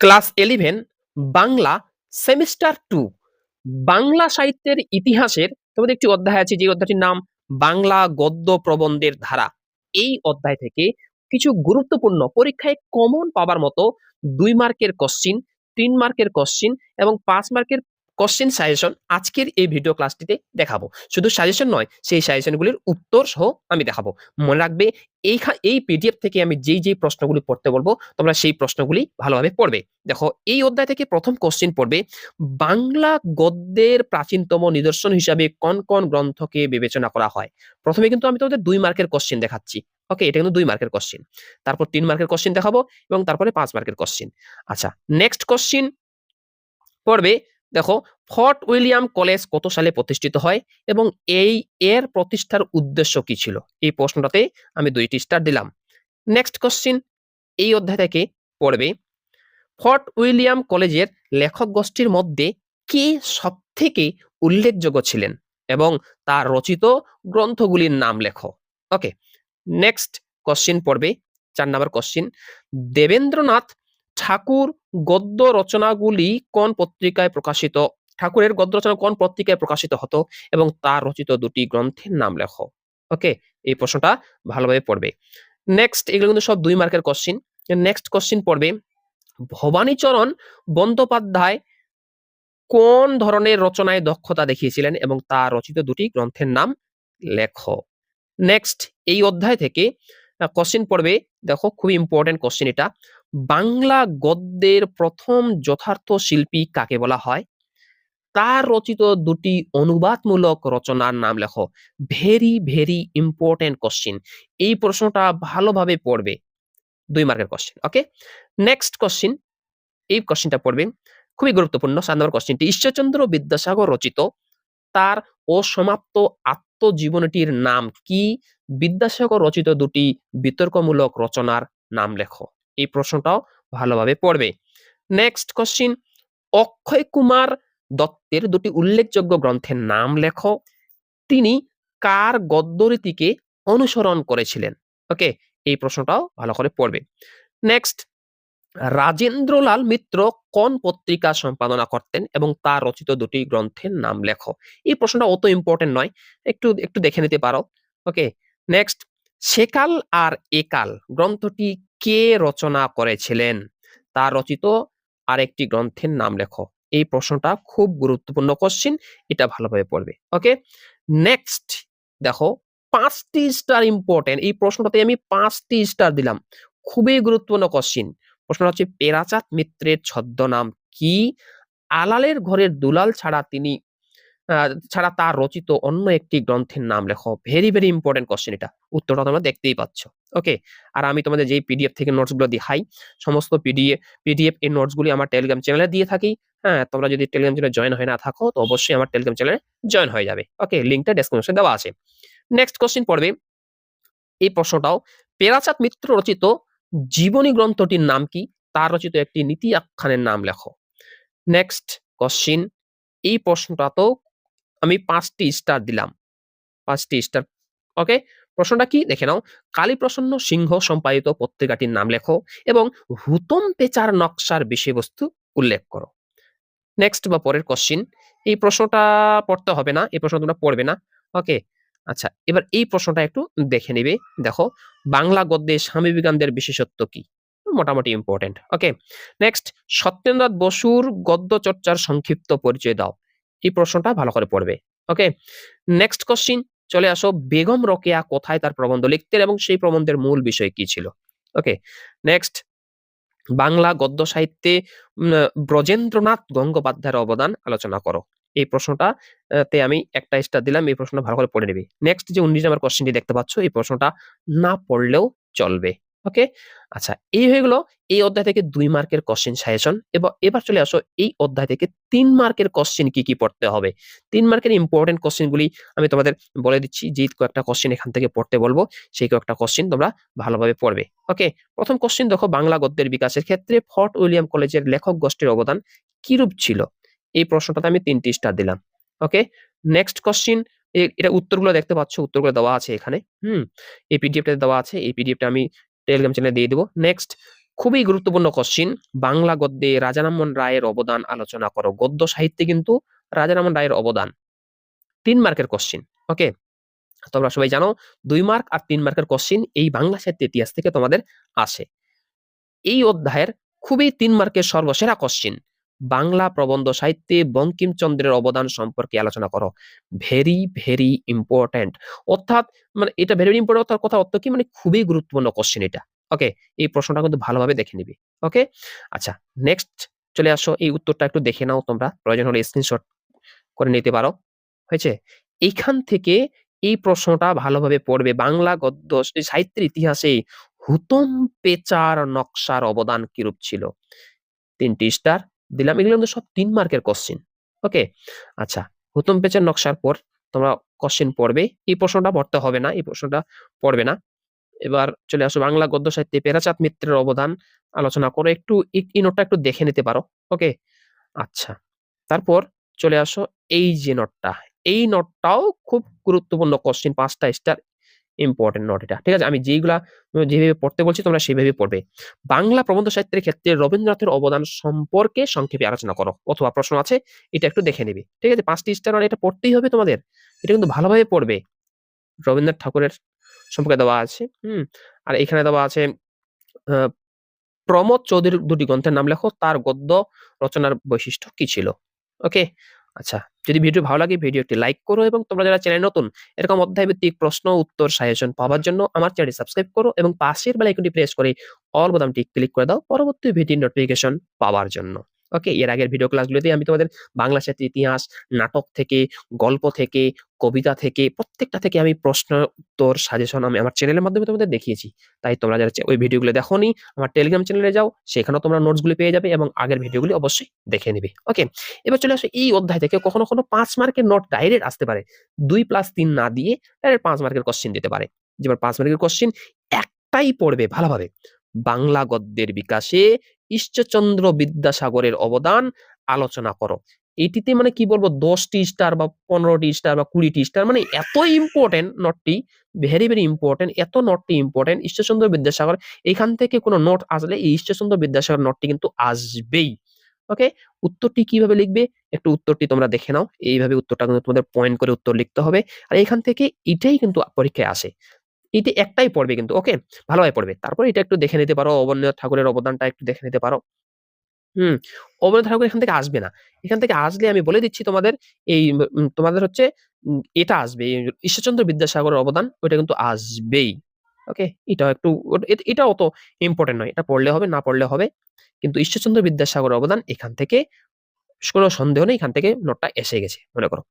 Class eleven, Bangla semester two. Bangla সাহিত্যের ইতিহাসের, তোমাদের একটি অধ্যায় আছে, যে অধ্যায়টির নাম বাংলা গদ্য প্রবন্ধের ধারা। এই অধ্যায় থেকে কিছু গুরুত্বপূর্ণ পরীক্ষায় কমন পাবার মতো দুই মার্কের কোশ্চিন তিন মার্কের কোশ্চিন এবং পাঁচ মার্কের কোশ্চিন সাজেশন আজকের এই ভিডিও ক্লাসটিতে দেখাবো। শুধু সাজেশন নয় সেই সাজেশনগুলির উত্তর সহ আমি দেখাবো। মনে রাখবে এই এই পিডিএফ থেকে আমি যেই যেই প্রশ্নগুলি পড়তে বলব তোমরা সেই প্রশ্নগুলি ভালোভাবে পড়বে। দেখো এই অধ্যায় থেকে প্রথম কোশ্চিন পড়বে বাংলা গদ্যের প্রাচীনতম নিদর্শন হিসাবে কোন কোন গ্রন্থকে বিবেচনা করা হয়? প্রথমে কিন্তু আমি তোমাদের দুই মার্কের কোশ্চিন দেখাচ্ছি। ওকে এটা কিন্তু দুই মার্কের কোশ্চিন তারপর তিন মার্কের কোশ্চিন দেখাবো এবং তারপরে পাঁচ মার্কের কোশ্চিন আচ্ছা নেক্সট কোশ্চিন পড়বে দেখো, ফর্ট উইলিয়াম কলেজ কত সালে প্রতিষ্ঠিত হয় এবং এই এর প্রতিষ্ঠার উদ্দেশ্য কি ছিল? এই প্রশ্নটাতে আমি দুইটি স্টার দিলাম। নেক্সট কোশ্চিন এই অধ্যায় থেকে পড়বে। ফর্ট উইলিয়াম কলেজের লেখক গোষ্ঠীর মধ্যে কে সব থেকে উল্লেখযোগ্য ছিলেন এবং তার রচিত গ্রন্থগুলির নাম লেখো? ওকে নেক্সট কোশ্চিন পড়বে, চার নাম্বার কোশ্চিন দেবেন্দ্রনাথ ঠাকুর গদ্য রচনাগুলি কোন পত্রিকায় প্রকাশিত? ঠাকুরের গদ্য রচনা কোন পত্রিকায় প্রকাশিত হতো? এবং তার রচিত দুটি গ্রন্থের নাম লেখো। ওকে এই প্রশ্নটা ভালোভাবে পড়বে। নেক্সট এগুলো কিন্তু সব দুই মার্কের কোশ্চিন নেক্সট কোশ্চিন পড়বে, ভবানীচরণ বন্দ্যোপাধ্যায় কোন ধরনের রচনায় দক্ষতা দেখিয়েছিলেন এবং তার রচিত দুটি গ্রন্থের নাম লেখো। নেক্সট এই অধ্যায় থেকে কোশ্চিন পড়বে। দেখো খুব ইম্পর্টেন্ট কোশ্চিন এটা। বাংলা গদ্যের প্রথম যথার্থ শিল্পী কাকে বলা হয়? তার রচিত দুটি অনুবাদমূলক রচনার নাম লেখো, ভেরি ভেরি ইম্পর্টেন্ট কোশ্চিন। এই প্রশ্নটা ভালোভাবে পড়বে। দুই মার্কের কোশ্চিন, ওকে? নেক্সট কোশ্চিন, এই কোশ্চিনটা পড়বে। খুবই গুরুত্বপূর্ণ সাত নম্বর কোশ্চিনটি। ঈশ্বরচন্দ্র বিদ্যাসাগর রচিত, তার অসমাপ্ত আত্মজীবনীটির নাম কি? বিদ্যাসাগর রচিত দুটি বিতর্কমূলক রচনার নাম লেখো। এই প্রশ্নটাও ভালোভাবে পড়বে। নেক্সট কোশ্চিন অক্ষয় কুমার দত্তের দুটি উল্লেখযোগ্য গ্রন্থের নাম লেখো। তিনি কার গদ্যরীতিকে অনুসরণ করেছিলেন? ওকে, এই প্রশ্নটাও ভালো করে পড়বে। নেক্সট রাজেন্দ্রলাল মিত্র কোন পত্রিকা সম্পাদনা করতেন এবং তার রচিত দুটি গ্রন্থের নাম লেখো? এই প্রশ্নটা অত ইম্পর্টেন্ট নয়, একটু একটু দেখে নিতে পারো। ওকে নেক্সট সেকাল আর একাল গ্রন্থটি কে রচনা করেছিলেন? তার রচিত আরেকটি গ্রন্থের নাম লেখো। এই প্রশ্নটা খুব গুরুত্বপূর্ণ কোশ্চিন এটা ভালোভাবে পড়বে। ওকে নেক্সট দেখো, পাঁচটি স্টার ইম্পর্টেন্ট এই প্রশ্নটাতে আমি পাঁচটি স্টার দিলাম। খুবই গুরুত্বপূর্ণ কোশ্চিন প্রশ্নটা হচ্ছে, পেরাচাঁদ মিত্রের ছদ্মনাম কি? আলালের ঘরের দুলাল ছাড়া তিনি ছাড়া তার রচিত অন্য একটি গ্রন্থের নাম লেখো। ভেরি ভেরি ইম্পর্টেন্ট কোশ্চেন এটা। উত্তরটা তোমরা দেখতেই পাচ্ছ। ওকে আর আমি তোমাদের যেই পিডিএফ থেকে নোটসগুলো দেখাই, সমস্ত পিডিএফ পিডিএফ এই নোটসগুলি আমার টেলিগ্রাম চ্যানেলে দিয়ে থাকি। হ্যাঁ তোমরা যদি টেলিগ্রাম চ্যানেলে জয়েন হয়ে না থাকো, তো অবশ্যই আমার টেলিগ্রাম চ্যানেলে জয়েন হয়ে যাবে। ওকে লিঙ্কটা ডেসক্রিপশনে দেওয়া আছে। নেক্সট কোশ্চেন পড়বে। এই প্রশ্নটাও, পেরাচাঁদ মিত্র রচিত জীবনী গ্রন্থটির নাম কি? তার রচিত একটি নীতি আখ্যানের নাম লেখো। নেক্সট কোশ্চিন এই প্রশ্নটাতেও আমি পাঁচটি স্টার দিলাম। পাঁচটি স্টার ওকে প্রশ্নটা কি? দেখে নাও। কালীপ্রসন্ন সিংহ সম্পাদিত পত্রিকাটির নাম লেখো এবং হুতম পেচার নকশার বিষয়বস্তু উল্লেখ করো। নেক্সট বা পরের কোশ্চিন এই প্রশ্নটা পড়তে হবে না, এই প্রশ্ন তোমরা পড়বে না ওকে আচ্ছা এবার এই প্রশ্নটা একটু দেখে নেবে। দেখো, বাংলা গদ্যে স্বামী বিবেকানন্দের বিশেষত্ব কি? মোটামুটি ইম্পর্টেন্ট ওকে নেক্সট সত্যেন্দ্রনাথ বসুর গদ্য চর্চার সংক্ষিপ্ত পরিচয় দাও। এই প্রশ্নটা ভালো করে পড়বে। ওকে নেক্সট কোশ্চিন চলে আসো। বেগম রোকেয়া কোথায় তার প্রবন্ধ লিখতেন এবং সেই প্রবন্ধের মূল বিষয় কি ছিল? ওকে নেক্সট বাংলা গদ্য সাহিত্যে ব্রজেন্দ্রনাথ গঙ্গোপাধ্যায়ের অবদান আলোচনা করো। এই প্রশ্নটা তে আমি একটা স্টার দিলাম, এই প্রশ্নটা ভালো করে পড়ে নেবে। নেক্সট যে উনিশ নম্বর কোশ্চেনটি দেখতে পাচ্ছ, এই প্রশ্নটা না পড়লেও চলবে। ওকে? আচ্ছা এই হয়ে গেল এই অধ্যায় থেকে দুই মার্কের কোশ্চেন সাজেশন এবং এবার চলে আসো এই অধ্যায় থেকে তিন মার্কের কোশ্চেন কি কি পড়তে হবে? তিন মার্কের ইম্পর্টেন্ট কোশ্চেনগুলি আমি তোমাদের বলে দিচ্ছি, যে কয়েকটা কোশ্চেন এখান থেকে পড়তে বলব, সেই কয়েকটা কোশ্চেন তোমরা ভালোভাবে পড়বে, ওকে? প্রথম কোশ্চেন দেখো বাংলা গদ্যের বিকাশের ক্ষেত্রে ফর্ট উইলিয়াম কলেজের লেখক গোষ্ঠীর অবদান কিরূপ ছিল? এই প্রশ্নটাতে আমি তিনটি স্টার দিলাম, ওকে? নেক্সট কোশ্চিন এটা উত্তরগুলো দেখতে পাচ্ছ, উত্তরগুলো দেওয়া আছে এখানে, হুম? এই পিডিএফটা দেওয়া আছে, এই পিডিএফটা আমি টেলিগ্রাম চ্যানেলে দিয়ে দেবো। নেক্সট খুবই গুরুত্বপূর্ণ কোশ্চিন বাংলা গদ্যে রাজারামন রায়ের অবদান আলোচনা করো। গদ্য সাহিত্যে কিন্তু রাজারামন রায়ের অবদান। তিন মার্কের কোশ্চিন ওকে তোমরা সবাই জানো, দুই মার্ক আর তিন মার্কের কোশ্চিন এই বাংলা সাহিত্য ইতিহাস থেকে তোমাদের আসে। এই অধ্যায়ের খুবই তিন মার্কের সর্বসেরা কোশ্চিন বাংলা প্রবন্ধ সাহিত্যে বঙ্কিমচন্দ্রের অবদান সম্পর্কে আলোচনা করো। ভেরি ভেরি ইম্পর্ট্যান্ট অর্থাৎ মানে এটা ভেরি ইম্পর্টেন্ট অর্থাৎ কথা অর্থ কি? মানে খুবই গুরুত্বপূর্ণ কোশ্চেন এটা। ওকে এই প্রশ্নটা কিন্তু ভালোভাবে দেখে নিবি। ওকে আচ্ছা নেক্সট চলে আসো। এই উত্তরটা একটু দেখে নাও তোমরা। প্রয়োজন হলে স্ক্রিনশট করে নিতে পারো। হয়েছে? এইখান থেকে এই প্রশ্নটা ভালোভাবে পড়বে। বাংলা গদ্য সাহিত্যের ইতিহাসে হুতম পেচার নকশার অবদান কিরূপ ছিল? তিনটি স্টার দিলাম। এগুলো সব তিন মার্কের কোশ্চিন ওকে আচ্ছা হুতম পেচার নকশার পর তোমরা কোশ্চিন পড়বে। এই প্রশ্নটা পড়তে হবে না, এই প্রশ্নটা পড়বে না। এবার চলে আসো বাংলা গদ্য সাহিত্যে পেরাচাঁদ মিত্রের অবদান আলোচনা করে। একটু এই নোটটা একটু দেখে নিতে পারো ওকে আচ্ছা তারপর চলে আসো এই যে নোটটা এই নোটটাও খুব গুরুত্বপূর্ণ কোশ্চিন পাঁচটা স্টার ইম্পর্টেন্ট নট এটা। ঠিক আছে? আমি যেইগুলা যেভাবে পড়তে বলছি, তোমরা সেভাবে পড়বে। বাংলা প্রবন্ধ সাহিত্যের ক্ষেত্রে রবীন্দ্রনাথের অবদান সম্পর্কে সংক্ষেপে আলোচনা করো। অথবা প্রশ্ন আছে, এটা একটু দেখে নেবে। ঠিক আছে? পাঁচটি স্টার এটা পড়তেই হবে তোমাদের। এটা কিন্তু ভালোভাবে পড়বে। রবীন্দ্রনাথ ঠাকুরের সম্পর্কে দেওয়া আছে, হুম? আর এখানে দেওয়া আছে প্রমোদ চৌধুরীর দুটি গ্রন্থের নাম লেখো। তার গদ্য রচনার বৈশিষ্ট্য কি ছিল? ওকে? আচ্ছা যদি ভিডিও ভালো লাগে ভিডিওটি লাইক করো এবং তোমরা যারা চ্যানেল নতুন, এরকম অধ্যায় ভিত্তিক প্রশ্ন, উত্তর, সাজেশন পাওয়ার জন্য আমার চ্যানেল সাবস্ক্রাইব করো এবং পাশের বেল আইকনটি প্রেস করে অল বোতামটি ক্লিক করে দাও পরবর্তী ভিডিও নোটিফিকেশন পাওয়ার জন্য। ওকে, এর আগের ভিডিও ক্লাসগুলোতে আমি তোমাদের বাংলা সাহিত্যের ইতিহাস, নাটক থেকে, গল্প থেকে কবিতা থেকে, প্রত্যেকটা থেকে আমি প্রশ্ন, উত্তর সাজেশন আমি আমার চ্যানেলের মাধ্যমে তোমাদের দেখিয়েছি। তাই তোমরা যারা ওই ভিডিওগুলো দেখোনি, আমার টেলিগ্রাম চ্যানেলে যাও, সেখানেও তোমরা নোটসগুলি পেয়ে যাবে এবং আগের ভিডিওগুলি অবশ্যই দেখে নিবে। ওকে এবার চলে আসো এই অধ্যায় থেকে, কখনো কখনো পাঁচ মার্কের নোট ডাইরেক্ট আসতে পারে। দুই প্লাস তিন না দিয়ে ডাইরেক্ট পাঁচ মার্কের কোশ্চিন দিতে পারে। যেবার পাঁচ মার্কের কোশ্চিন একটাই পড়বে ভালোভাবে। বাংলা গদ্যের বিকাশে ঈশ্বরচন্দ্র বিদ্যাসাগরের অবদান আলোচনা করো। এটিতে মানে কি বলব, দশটি স্টার বা পনেরোটি স্টার বা কুড়িটি স্টার মানে এত ইম্পর্টেন্ট নটটি ভেরি ভেরি ইম্পর্টেন্ট এত নটটি ইম্পর্টেন্ট ঈশ্বরচন্দ্র বিদ্যাসাগর, এখান থেকে কোনো নোট আসলে এই ঈশ্বরচন্দ্র বিদ্যাসাগর নটটি কিন্তু আসবেই। ওকে উত্তরটি কীভাবে লিখবে? একটু উত্তরটি তোমরা দেখে নাও। এইভাবে উত্তরটা কিন্তু তোমাদের পয়েন্ট করে উত্তর লিখতে হবে। আর এখান থেকে এটাই কিন্তু পরীক্ষায় আসে। এটি একটাই পড়বে কিন্তু ওকে ভালোভাবে পড়বে। তারপর এটা একটু দেখে নিতে পারো। অবনীন্দ্রনাথ ঠাকুরের অবদানটা একটু দেখে নিতে পারো। হুম অবনীন্দ্রনাথ ধারক এখান থেকে আসবে না। এখান থেকে আসলে আমি বলে দিচ্ছি তোমাদের এই তোমাদের হচ্ছে এটা আসবে ঈশ্বরচন্দ্র বিদ্যাসাগরের অবদান, ওইটা কিন্তু আসবেই। ওকে? এটা একটু এটা অত ইম্পর্টেন্ট নয়। এটা পড়লে হবে, না পড়লে হবে। কিন্তু ঈশ্বরচন্দ্র বিদ্যাসাগরের অবদান এখান থেকে, কোনো সন্দেহ নেই, এখান থেকে নোটটা এসে গেছে, মনে করো।